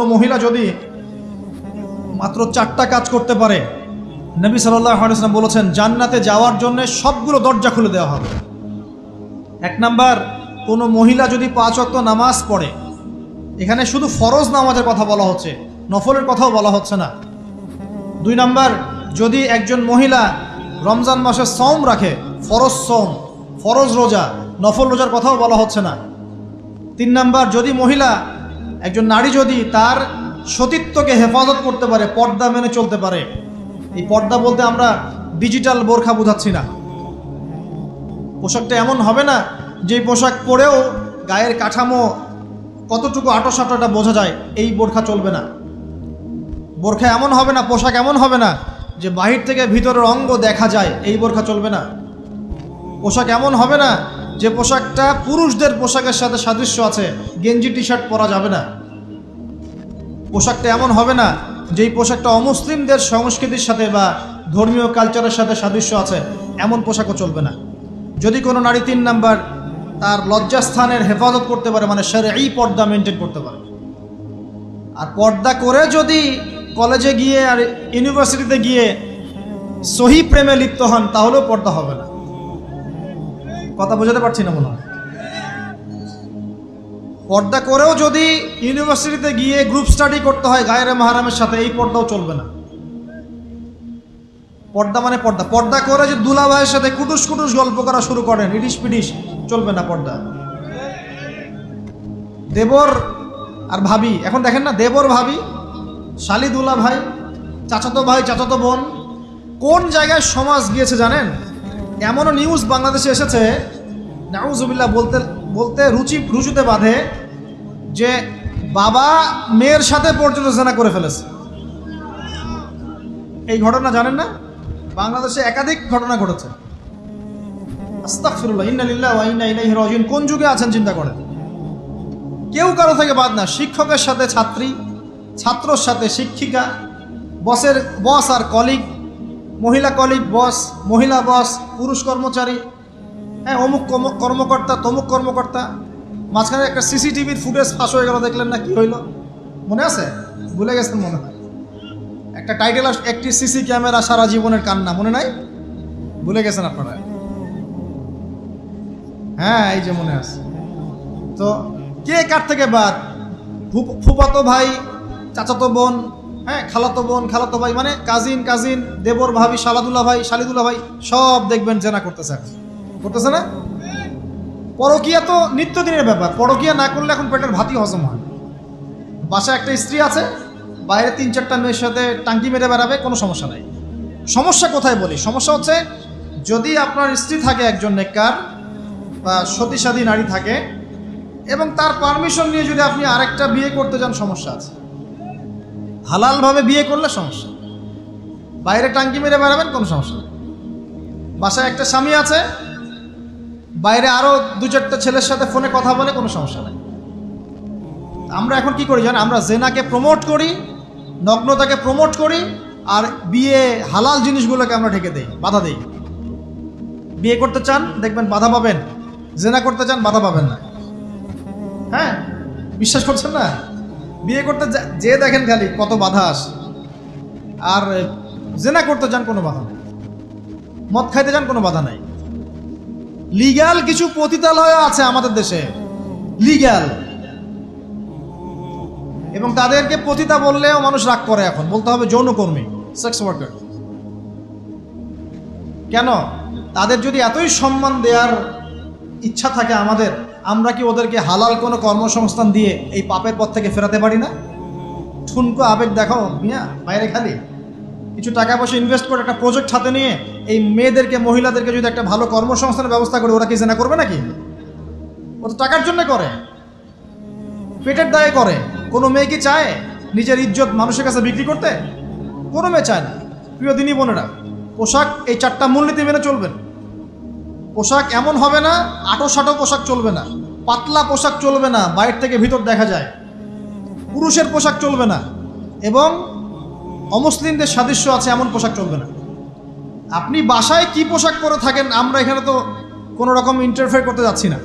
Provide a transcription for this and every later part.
কোনো মহিলা যদি মাত্র চারটা কাজ করতে পারে, নবী সাল্লাম বলেছেন, জান্নাতে যাওয়ার জন্য সবগুলো দরজা খুলে দেওয়া হবে। এক নাম্বার, কোনো মহিলা যদি পাঁচ অক্ত নামাজ পড়ে, এখানে শুধু ফরজ নামাজের কথা বলা হচ্ছে, নফলের কথাও বলা হচ্ছে না। দুই নাম্বার, যদি একজন মহিলা রমজান মাসে সম রাখে, ফরজ সম ফরজ রোজা, নফল রোজার কথাও বলা হচ্ছে না। তিন নাম্বার, যদি মহিলা একজন নারী যদি তার সতীত্বকে হেফাজত করতে পারে, পর্দা মেনে চলতে পারে, এই পর্দা বলতে আমরা ডিজিটাল বোরখা বোঝাচ্ছি না। পোশাকটা এমন হবে না যে পোশাক পরেও গায়ের কাঠামো কতটুকু আটো সাটোটা বোঝা যায়, এই বোরখা চলবে না। বোরখা এমন হবে না, পোশাক এমন হবে না, যে বাহির থেকে ভিতরের অঙ্গ দেখা যায়, এই বোরখা চলবে না। পোশাক এমন হবে না যে পোশাকটা পুরুষদের পোশাকের সাথে সাদৃশ্য আছে, গেঞ্জি টি শার্ট পরা যাবে না। পোশাকটা এমন হবে না, যেই পোশাকটা অমুসলিমদের সংস্কৃতির সাথে বা ধর্মীয় কালচারের সাথে সাদৃশ্য আছে, এমন পোশাকও চলবে না। যদি কোনো নারী তিন নাম্বার তার লজ্জাস্থানের হেফাজত করতে পারে মানে সেরে এই পর্দা মেনটেন করতে পারে। আর পর্দা করে যদি কলেজে গিয়ে আর ইউনিভার্সিটিতে গিয়ে সহি প্রেমে লিপ্ত হন, তাহলেও পর্দা হবে না। কথা বোঝাতে পারছি না মনে পর্দা করেও যদি ইউনিভার্সিটিতে গিয়ে গ্রুপ স্টাডি করতে হয় গায়ের মাহারামের সাথে, এই পর্দাও চলবে না। পর্দা মানে পর্দা। পর্দা করে যে দুলা ভাইয়ের সাথে কুটুস কুটুস গল্প করা শুরু করেন ইডিস পিডিস চলবে না পর্দা। দেবর আর ভাবি, এখন দেখেন না, দেবর ভাবি, শালি দুলা ভাই চাচাতো ভাই, চাচাতো বোন, কোন জায়গায় সমাজ গিয়েছে জানেন? এমনও নিউজ বাংলাদেশে এসেছে, নাউজুবিল্লাহ বলতে বলতে রুচি, রুচুতে বাঁধে যে বাবা মেয়ের সাথে পর্যন্ত জেনা করে ফেলেছে। এই ঘটনা জানেন না? বাংলাদেশে একাধিক ঘটনা ঘটেছে। ইন্না কোন যুগে আছেন চিন্তা করেন? কেউ কারও থেকে বাদ না। শিক্ষকের সাথে ছাত্রী, ছাত্রর সাথে শিক্ষিকা, বসের, বস আর কলিগ মহিলা কলিগ, বস, মহিলা বস, পুরুষ কর্মচারী হ্যাঁ অমুক কর্ম- কর্মকর্তা, তমুক কর্মকর্তা। মাঝখানে একটা সিসিটিভির ফুটেজ ফাঁস হয়ে গেল, দেখলেন না কি হইল? মনে আছে? ভুলে গেছেন মনে হয়? একটা টাইটেল একটি সিসি ক্যামেরা সারা জীবনের কান্না, মনে নাই? ভুলে গেছেন আপনারা? হ্যাঁ এই যে মনে আছে। তো কে কার থেকে বাদ? ফুপ- ফুফাতো ভাই, চাচাতো বোন হ্যাঁ খালাতো বোন, খালাতো ভাই মানে কাজিন কাজিন দেবর ভাবি, শালাদুল্লাহ ভাই, শালিদুল্লাহ ভাই, সব দেখবেন জেনা করতেছে। করতেছে না? পরকিয়া তো নিত্যদিনের ব্যাপার। পরকিয়া না করলে এখন পেটের ভাতই হজম হয় বাসায় একটা স্ত্রী আছে, বাইরে তিন চারটা মেয়ের সাথে টাঙ্কি মেরে বেড়াবে, কোনো সমস্যা নাই। সমস্যা কোথায় বলি? সমস্যা হচ্ছে, যদি আপনার স্ত্রী থাকে একজন নেককার, বা সতীসাধী নারী থাকে, এবং তার পারমিশন নিয়ে যদি আপনি আরেকটা বিয়ে করতে যান, সমস্যা আছে। হালালভাবে বিয়ে করলে সমস্যা। বাইরে টাঙ্কি মেরে বেড়াবেন, কোনো সমস্যা নেই বাসায় একটা স্বামী আছে, বাইরে আরও দু চারটা ছেলের সাথে ফোনে কথা বলে, কোনো সমস্যা নেই। আমরা এখন কি করি জানেন? আমরা জেনাকে প্রমোট করি, নগ্নতাকে প্রমোট করি, আর বিয়ে হালাল জিনিসগুলোকে আমরা ঢেকে দেই, বাধা দেই। বিয়ে করতে চান, দেখবেন বাধা পাবেন। জেনা করতে চান, বাধা পাবেন না। হ্যাঁ? বিশ্বাস করছেন না? বিয়ে করতে যা- দেখেন খালি কত বাধা আসে। আর জেনা করতে যান কোনো বাধা নেই। মদ খাইতে যান কোনো বাধা নাই। লিগ্যাল কিছু পতিতালয় আছে আমাদের দেশে। লিগ্যাল। এবং তাদেরকে পতিতা বললেও মানুষ রাগ করে এখন। বলতে হবে যৌনকর্মী সেক্স ওয়ার্কার কেন? তাদের যদি এতই সম্মান দেওয়ার ইচ্ছা থাকে আমাদের আমরা কি ওদেরকে হালাল কোনো কর্মসংস্থান দিয়ে এই পাপের পথ থেকে ফেরাতে পারি না? ঠুনকো আবেগ দেখাও মিয়া, বাইরে খালি। কিছু টাকা পয়সা ইনভেস্ট করে একটা প্রজেক্ট হাতে নিয়ে এই মেয়েদেরকে, মহিলাদেরকে যদি একটা ভালো কর্মসংস্থানের ব্যবস্থা করে, ওরা কি জেনা করবে নাকি? ও তো টাকার জন্য করে। পেটের দায়ে করে। কোনো মেয়ে কি চায় নিজের ইজ্জত মানুষের কাছে বিক্রি করতে? কোনো মেয়ে চায় না। প্রিয় দিনী বোনেরা, পোশাক এই চারটা মূলনীতি মেনে চলবেন। পোশাক এমন হবে না আটো সাটো পোশাক চলবে না। পাতলা পোশাক চলবে না, বাইরে থেকে ভিতর দেখা যায়। পুরুষের পোশাক চলবে না এবং অমুসলিমদের সাদৃশ্য আছে, এমন পোশাক চলবে না। আপনি বাসায় কি পোশাক পরে থাকেন, আমরা এখানে তো কোনো রকম ইন্টারফেয়ার করতে যাচ্ছি না।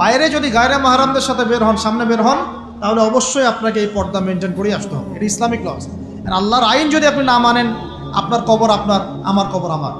বাইরে যদি গায়রা মাহারামদের সাথে বের হন, সামনে বের হন, তাহলে অবশ্যই আপনাকে এই পর্দা মেনটেন করেই আসতে হবে। এটা ইসলামিক লস আর আল্লাহর আইন যদি আপনি না মানেন, আপনার কবর আপনার, আমার কবর আমার।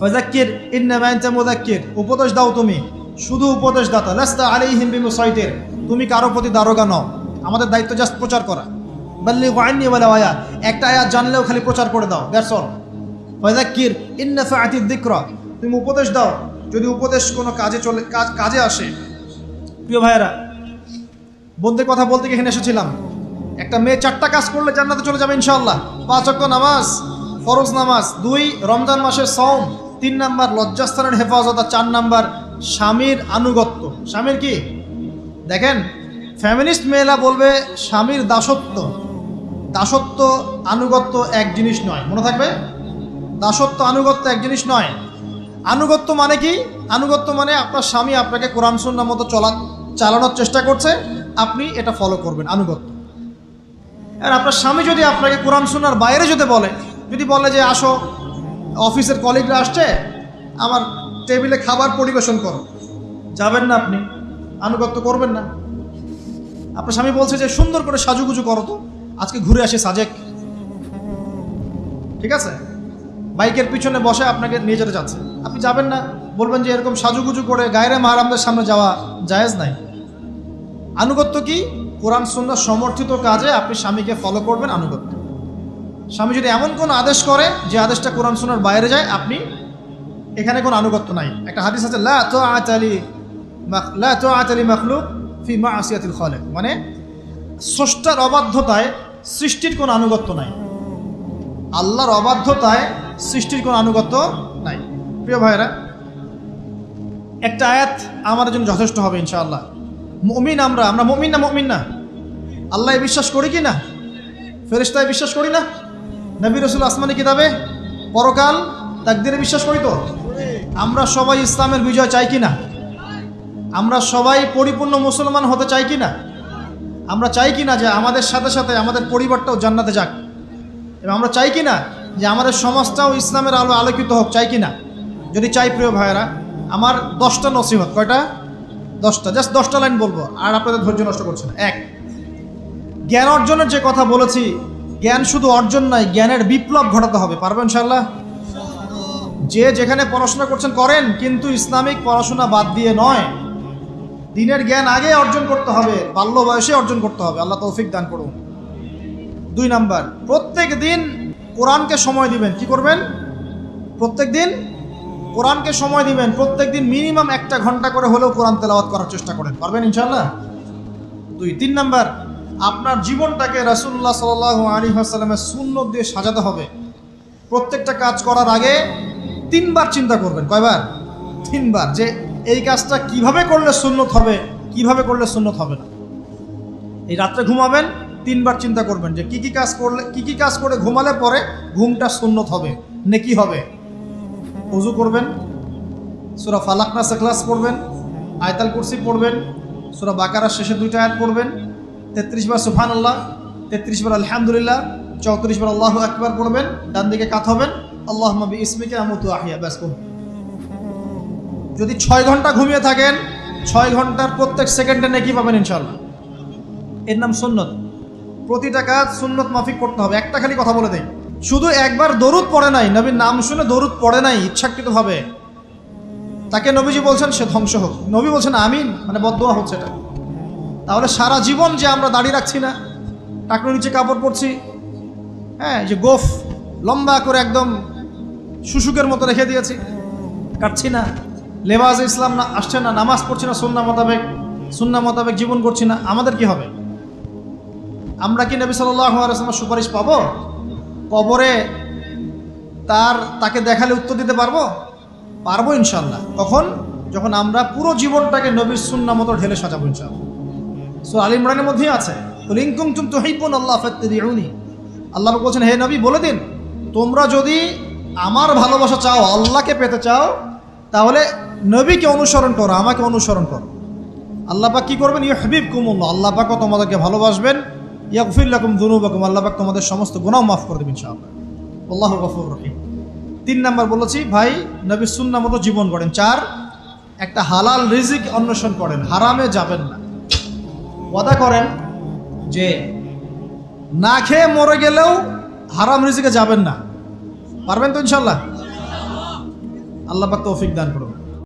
ফাজাক্কির ইন্নামা আনতা মুযাক্কির। উপদেশ দাও তুমি। শুধু উপদেশ দাতা লাস্তা আলাইহিম বিমুসাইতির। তুমি কারও প্রতি দারোগা নও। আমাদের দায়িত্ব জাস্ট প্রচার করা। বাল্লি ওয়াইনি বলে ওয়া একটা আয়াত জানলেও খালি প্রচার করে দাও। That's all. ফাজাক্কির ইন্না ফাআতি যিকরা। তুমি উপদেশ দাও। যদি উপদেশ কোনো কাজে চলে, কাজ, কাজে আসে। প্রিয় ভাইয়েরা, বন্ধুদের কথা বলতে এখানে এসেছিলাম। একটা মেয়ে চারটা কাজ করলে জান্নাতে চলে যাবে ইনশাল্লাহ পাঁচ অক্ট নামাজ, ফরজ নামাজ, দুই রমজান মাসের সওম, তিন নাম্বার লজ্জাস্থানের হেফাজত আর চার নাম্বার স্বামীর আনুগত্য। স্বামীর কি? দেখেন ফ্যামিনিস্ট মেয়েরা বলবে স্বামীর দাসত্ব। দাসত্ব, আনুগত্য এক জিনিস নয়। মনে থাকবে? দাসত্ব, আনুগত্য এক জিনিস নয়। আনুগত্য মানে কি? আনুগত্য মানে আপনার স্বামী আপনাকে কোরআন সুন্নার মতো চলা, চালানোর চেষ্টা করছে। আপনি এটা ফলো করবেন, আনুগত্য। আর আপনার স্বামী যদি আপনাকে কোরআন সুন্নার বাইরে যদি বলে যদি বলে যে আসো, অফিসের কলিগরা আসছে, আমার টেবিলে খাবার পরিবেশন করো। যাবেন না আপনি। আনুগত্য করবেন না। আপনার স্বামী বলছে যে, সুন্দর করে সাজুগুজু করো তো। আজকে ঘুরে আসে সাজেক। ঠিক আছে? বাইকের পিছনে বসে আপনাকে নিয়ে যেতে চাচ্ছে আপনি যাবেন না। বলবেন যে, এরকম সাজুগুজু করে গায়রে মাহারামদের সামনে যাওয়া জায়েজ নাই। আনুগত্য কি? কোরআন, সুন্নাহ সমর্থিত কাজে আপনি স্বামীকে ফলো করবেন আনুগত্য। স্বামী যদি এমন কোনো আদেশ করে যে, আদেশটা কোরআন সুন্নার বাইরে যায়, আপনি এখানে কোনো আনুগত্য নাই। একটা হাদিস আছে, লা তো আতালি লা তো আতালি মখলুক ফি মা আসিয়াতিল খলে মানে স্রষ্টার অবাধ্যতায় সৃষ্টির কোনো আনুগত্য নাই। আল্লাহর অবাধ্যতায় সৃষ্টির কোনো আনুগত্য নাই। প্রিয় ভাইয়েরা, একটা আয়াত আমার জন্য যথেষ্ট হবে ইনশাআল্লাহ। মমিন আমরা আমরা মমিন না মমিন না? আল্লাহ বিশ্বাস করি কি না? ফেরিস্তায় বিশ্বাস করি না? নবী রসুল আসমানি কিতাবে পরকাল তাকদিরে বিশ্বাস করি তো? আমরা সবাই ইসলামের বিজয় চাই কি না আমরা সবাই পরিপূর্ণ মুসলমান হতে চাই কি না আমরা চাই কি না যে আমাদের সাথে সাথে আমাদের পরিবারটাও জান্নাতে যাক? এবং আমরা চাই কি না যে আমাদের সমাজটাও ইসলামের আলো আলোকিত হোক, চাই কি না যদি চাই, প্রিয় ভাইয়েরা, আমার দশটা নসিহত। কয়টা? দশটা। জাস্ট দশটা লাইন বলব, আর আপনাদের ধৈর্য নষ্ট করছে না। এক, জ্ঞান অর্জনের যে কথা বলেছি, জ্ঞান শুধু অর্জন নয়, জ্ঞানের বিপ্লব ঘটাতে হবে। পারবেন ইনশাল্লাহ যে যেখানে পড়াশোনা করছেন করেন, কিন্তু ইসলামিক পড়াশোনা বাদ দিয়ে নয়। দিনের জ্ঞান আগে অর্জন করতে হবে, বাল্য বয়সে অর্জন করতে হবে। আল্লাহ তৌফিক দান করুন। দুই নাম্বার, প্রত্যেক দিন কোরআনকে সময় দিবেন। কি করবেন? প্রত্যেক দিন কোরআনকে সময় দিবেন। প্রত্যেক দিন মিনিমাম একটা ঘণ্টা করে হলেও কোরআন তেলাওয়াত করার চেষ্টা করেন। পারবেন ইনশাল্লাহ দুই, তিন নাম্বার, আপনার জীবনটাকে রাসুল্লাহ সাল আলী আসাল্লামের শূন্য দিয়ে সাজাতে হবে। প্রত্যেকটা কাজ করার আগে তিনবার চিন্তা করবেন, কয়বার? তিনবার, যে এই কাজটা কীভাবে করলে সুন্নত হবে, কীভাবে করলে সুন্নত হবে না। এই রাত্রে ঘুমাবেন, তিনবার চিন্তা করবেন যে কি কি কাজ করলে, কি কি কাজ করে ঘুমালে পরে ঘুমটা সুন্নত হবে, নেকি হবে। উজু করবেন, সুরা ফালাকনা সেখলাস পড়বেন, আয়তাল কুরসি পড়বেন, সুরা বাকারার শেষে দুইটা আয়াত পড়বেন, তেত্রিশ বার সুফান আল্লাহ তেত্রিশ বার আলহামদুলিল্লাহ, চৌত্রিশ বার আল্লাহ একবার পড়বেন ডান দিকে কাত হবেন আল্লাহ নবী ইসমিকে আমতু আহিয়া ব্যাস করুন যদি ছয় ঘণ্টা ঘুমিয়ে থাকেন, ছয় ঘণ্টার প্রত্যেক সেকেন্ডে নেকি পাবেন ইনশাল্লাহ এর নাম সুন্নত। প্রতিটা কাজ সুন্নত মাফিক করতে হবে। একটা খালি কথা বলে দেয় শুধু একবার দরুদ পড়ে নাই, নবীর নাম শুনে দরুদ পড়ে নাই, ইচ্ছাকৃতভাবে। তাকে নবীজি বলছেন, সে ধ্বংস হোক। নবী বলছেন, আমিন। মানে বদোয়া হচ্ছে এটা। তাহলে সারা জীবন যে আমরা দাঁড়িয়ে রাখছি না টাকনোর নিচে কাপড় পরছি হ্যাঁ যে গোফ, লম্বা করে একদম শুশুকের মতো রেখে দিয়েছি। কাটছি না। লেবাজ ইসলাম না আসছে না নামাজ পড়ছি না সুন্না মোতাবেক সুন্না মোতাবেক জীবন করছি না আমাদের কি হবে? আমরা কি নবী সাল্লামের সুপারিশ পাবো? কবরে তার তাকে দেখালে উত্তর দিতে পারব? পারব ইনশাল্লাহ কখন? যখন আমরা পুরো জীবনটাকে নবীর সুন্না মতো ঢেলে সাজাবো ইনশাল্লাহ সো আল ইমরানের মধ্যেই আছে। লিঙ্কুম তুম তো হিপুন আল্লাহ আল্লাহ বলছেন হে নবী বলে দিন তোমরা যদি আমার ভালোবাসা চাও, আল্লাহকে পেতে চাও, তাহলে নবীকে অনুসরণ করো, আমাকে অনুসরণ করো। আল্লাহ কী করবেন? ইয়ে হাবিব কুমুল্লাহ আল্লাহ পাকও তোমাদেরকে ভালোবাসবেন। ইয়াকফিল্লাকুম দুনুবাকুম আল্লাহ পাক তোমাদের সমস্ত গুণাও মাফ করে দেবেন ইনশাআল্লাহ। আল্লাহ গফুর রহিম। তিন নাম্বার বলেছি, ভাই, নবী সুন্না মতো জীবন করেন চার, একটা হালাল রিজিক অন্বেষণ করেন। হারামে যাবেন না। ওয়াদা করেন যে, না খেয়ে মরে গেলেও হারাম রিজিকে যাবেন না। পারবেন তো ইনশাল্লাহ আল্লাহ তৌফিক দান করুন।